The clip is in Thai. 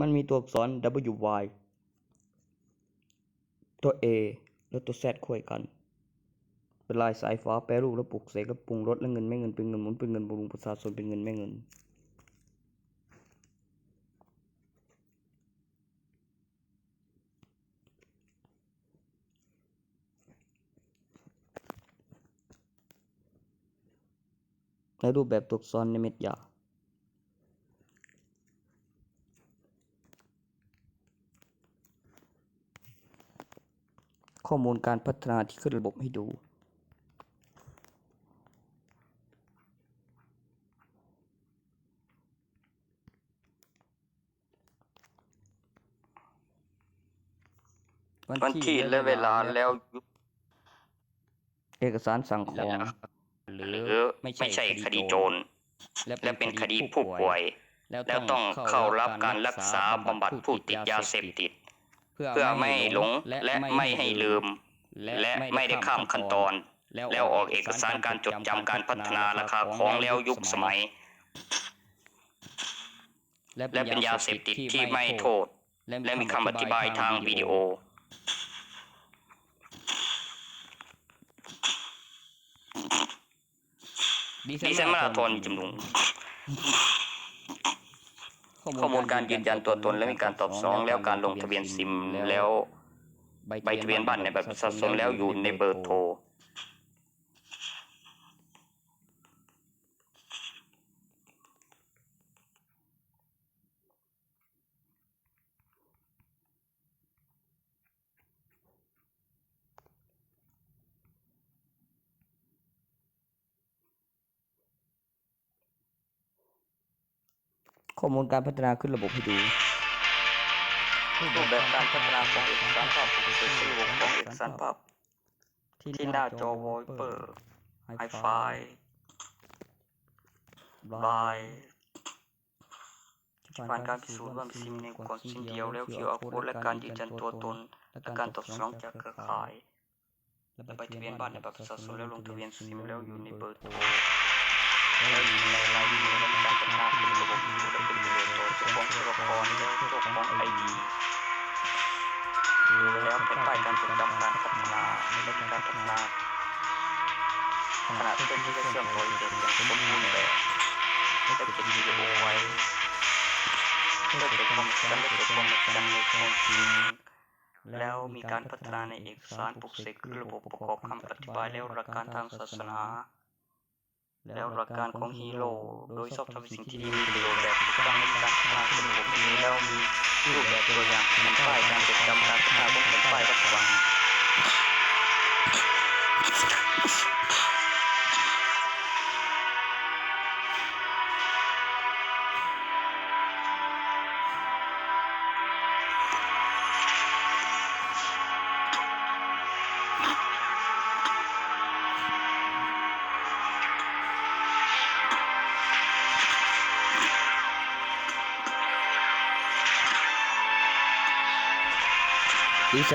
มันมีตัวอักษร W Y ตัว A และตัว Z คู่กัน เป็นลายสายฟ้าแปรรูปและปลุกเสกและปรุงรสและเงินไม่เงินเป็นเงินหมุนเป็นเงินบำรุงประชาชนเป็นเงินไม่เงินในรูปแบบตัวอักษรในเม็ดยา ข้อมูลการพัฒนาที่ขึ้นระบบให้ดู วันที่และเวลาแล้วยุบเอกสารสั่งของหหรืรืออไม่ไม่ใช่ใช่คคดีดีโจโจรรและและเป็นคดีผู้ป่วยแล้วแล้วต้องเข้ารับการรักษาบำบัดผู้ติดยาเสพติด เพื่เพื่ออไม่ไม่ให้หหลลงงและและไม่ไม่ให้ให้ลืลืมมและและไม่ไม่ได้ได้ข้าข้ามมขั้ขั้นนตตออนนแล้แล้ววออออกกเอเอกกสาสารรกาการรจจดดจำจำกาการรพัพัฒฒนานาราราคาคาขขอองงแล้แล้ววยุยุคคสสมัมัยยและเป็นยาเสพติดที่ไม่โทษ และมีคำอธิบายทางวิดีโอดีเซดีเซนนมามาราราธธออนนมีมีจำจำนนววนน ข้อมูลการยืนยันตัวตนและมีการตอบสองแล้วการลงทะเบียนซิมแล้วใบทะเบียนบัตรในแบบส่ปะชานแล้วอยู่ในเบอร์โทร ข้อมูลการพัฒนาขึ้นระบบให้ดูรูปแบบการพัฒนาของเอกสารภาพปกติในระบบของเอกสารภาพที่หน้าจอวอลเปอร์ไฮไฟบายผ่านการพิสูจน์ว่ามีซิมในอุปกรณ์ชิ้นเดียวแล้ว QR code และการยืนยันตัวตน และการตอบสนองจากเครือข่ายและใบทะเบียนบ้านในบัตรประชาชนแล้วลงทะเบียนซิมแล้วอยู่ในเบอร์โทร แล้วอยู่ในรามีการพัฒนาเป็นระบบดูและเป็นประโยชน์ต่อเจ้าของตัวละครและเจ้างไอดีแล้วภายใต้การจดจำการพัฒนาและการพัฒนาขณะที่เป็นที่จะเชื่อมต่อเทอร์เน็ตอย่างสมบูรณ์แบบและเก็บวิดีโอไว้เพื่อเกิดความชันและเกิดความจำในความจริงแล้วมีการพัฒนาในเอกสารปลุกเสกคือระบบประกอบคำอธิบายแล้วหลักการทางศาสนา แล้วหลักการของฮีโร่โดยชอบทำสิ่งที่ดีมีประโยชน์แบบถูกต้องในการพัฒนาขึ้นระบบนี้แล้วมีรูปแบบตัวอย่างมันใกล้การจดจำ ดีเซ